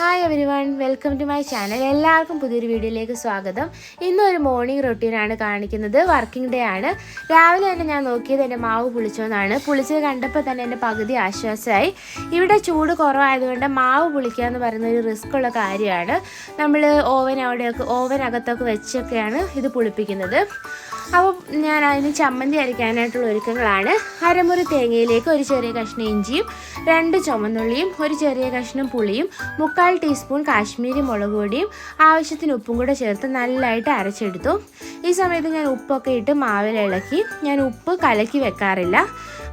Hi everyone welcome to my channel എല്ലാവർക്കും പുതിയൊരു വീഡിയോയിലേക്ക് സ്വാഗതം. ഇന്നൊരു മോർണിംഗ് റൊട്ടീനാണ് കാണിക്കുന്നത്. വർക്കിംഗ് ഡേ ആണ്. രാവിലെ തന്നെ ഞാൻ നോക്കിയത് എന്റെ മാവ് പുളിച്ചോന്നാണ്. പുളിച്ചത് കണ്ടപ്പോൾ തന്നെ എന്റെ പകുതി ആശ്വാസമായി. ഇവിടെ ചൂട് കുറവായതുകൊണ്ട് മാവ് പുളിക്കുക എന്ന് പറയുന്ന ഒരു റിസ്ക് ഉള്ള കാര്യമാണ്. നമ്മൾ ഓവൻ അവിടെയൊക്കെ ഓവൻ അകത്തൊക്കെ വെച്ചൊക്കെയാണ് ഇത് പുളിപ്പിക്കുന്നത്. അപ്പോൾ ഞാൻ അതിന് ചമ്മന്തി അരയ്ക്കാനായിട്ടുള്ള ഒരുക്കങ്ങളാണ്. അരമുറി തേങ്ങയിലേക്ക് ഒരു ചെറിയ കഷ്ണം ഇഞ്ചിയും രണ്ട് ചുമന്നുള്ളിയും ഒരു ചെറിയ കഷ്ണം പുളിയും മുക്കാൽ ടീസ്പൂൺ കാശ്മീരി മുളക് പൊടിയും ആവശ്യത്തിന് ഉപ്പും കൂടെ ചേർത്ത് നല്ലതായിട്ട് അരച്ചെടുത്തു. ഈ സമയത്ത് ഞാൻ ഉപ്പൊക്കെ ഇട്ട് മാവിൽ ഇളക്കി ഞാൻ ഉപ്പ് കലക്കി വെക്കാറില്ല.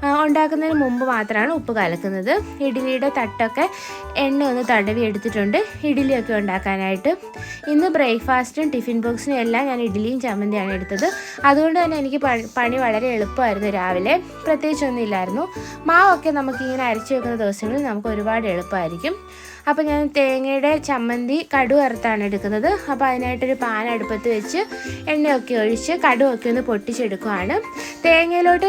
ഉണ്ടാക്കുന്നതിന് മുമ്പ് മാത്രമാണ് ഉപ്പ് കലക്കുന്നത്. ഇഡ്ഡലിയുടെ തട്ടൊക്കെ എണ്ണ ഒന്ന് തടവി എടുത്തിട്ടുണ്ട്. ഇഡ്ഡലിയൊക്കെ ഉണ്ടാക്കാനായിട്ട്. ഇന്ന് ബ്രേക്ക്ഫാസ്റ്റും ടിഫിൻ ബോക്സിനും എല്ലാം ഞാൻ ഇഡ്ഡലിയും ചമ്മന്തിയാണ് എടുത്തത്. അതുകൊണ്ട് തന്നെ എനിക്ക് പണി വളരെ എളുപ്പമായിരുന്നു രാവിലെ. പ്രത്യേകിച്ചൊന്നും ഇല്ലായിരുന്നു. മാവൊക്കെ നമുക്കിങ്ങനെ അരച്ചു വെക്കുന്ന ദിവസങ്ങളിൽ നമുക്ക് ഒരുപാട് എളുപ്പമായിരിക്കും. അപ്പോൾ ഞാൻ തേങ്ങയുടെ ചമ്മന്തി കടു വറുത്താണ് എടുക്കുന്നത്. അപ്പോൾ അതിനായിട്ടൊരു പാൻ അടുപ്പത്ത് വെച്ച് എണ്ണയൊക്കെ ഒഴിച്ച് കടുവൊക്കെ ഒന്ന് പൊട്ടിച്ചെടുക്കുവാണ്. തേങ്ങയിലോട്ട്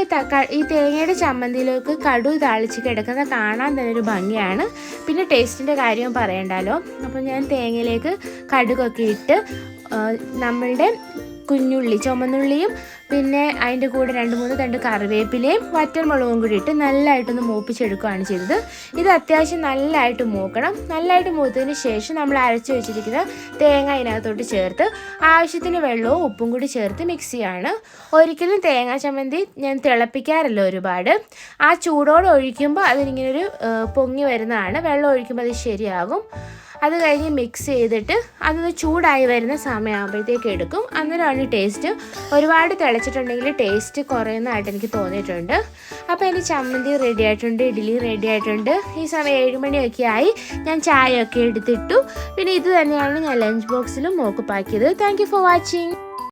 ഈ തേങ്ങയുടെ ചമ്മന്തിയിലേക്ക് കടു താളിച്ച് കിടക്കുന്ന കാണാൻ തന്നെ ഒരു ഭംഗിയാണ്. പിന്നെ ടേസ്റ്റിന്റെ കാര്യവും പറയണ്ടല്ലോ. അപ്പോൾ ഞാൻ തേങ്ങയിലേക്ക് കടുകൊക്കെ ഇട്ട് നമ്മളുടെ കുഞ്ഞുള്ളി ചുമന്നുള്ളിയും പിന്നെ അതിന്റെ കൂടെ രണ്ട് മൂന്ന് തണ്ട് കറിവേപ്പിലയും വറ്റൽമുളകും കൂടി ഇട്ട് നല്ലതായിട്ടൊന്ന് മൂപ്പിച്ചെടുക്കുകയാണ് ചെയ്തത്. ഇത് അത്യാവശ്യം നല്ലതായിട്ട് മൂക്കണം. നല്ലതായിട്ട് മൂത്തതിന് ശേഷം നമ്മൾ അരച്ച് വെച്ചിരിക്കുന്ന തേങ്ങ അതിനകത്തോട്ട് ചേർത്ത് ആവശ്യത്തിന് വെള്ളവും ഉപ്പും കൂടി ചേർത്ത് മിക്സ് ചെയ്യാണ്. ഒരിക്കലും തേങ്ങാ ചമ്മന്തി ഞാൻ തിളപ്പിക്കാറില്ല ഒരുപാട്. ആ ചൂടോടെ ഒഴിക്കുമ്പോൾ അതിനിങ്ങനെ ഒരു പൊങ്ങി വരുന്നതാണ്. വെള്ളം ഒഴിക്കുമ്പോൾ അത് ശരിയാകും. അത് കഴിഞ്ഞ് മിക്സ് ചെയ്തിട്ട് അതൊന്ന് ചൂടായി വരുന്ന സമയമാകുമ്പോഴത്തേക്ക് എടുക്കും. അന്നേരമാണ് ടേസ്റ്റ് ഒരുപാട് തിളച്ചിട്ടുണ്ടെങ്കിൽ ടേസ്റ്റ് കുറയുന്നതായിട്ട് എനിക്ക് തോന്നിയിട്ടുണ്ട്. അപ്പോൾ എന്റെ ചമ്മന്തി റെഡി ആയിട്ടുണ്ട് ഇഡ്ഡലി റെഡി ആയിട്ടുണ്ട്. ഈ സമയം ഏഴുമണിയൊക്കെ ആയി. ഞാൻ ചായയൊക്കെ എടുത്തിട്ടു. പിന്നെ ഇത് തന്നെയാണ് ഞാൻ ലഞ്ച് ബോക്സിലും മോക്ക് പാക്കിയത് താങ്ക് ഫോർ വാച്ചിങ്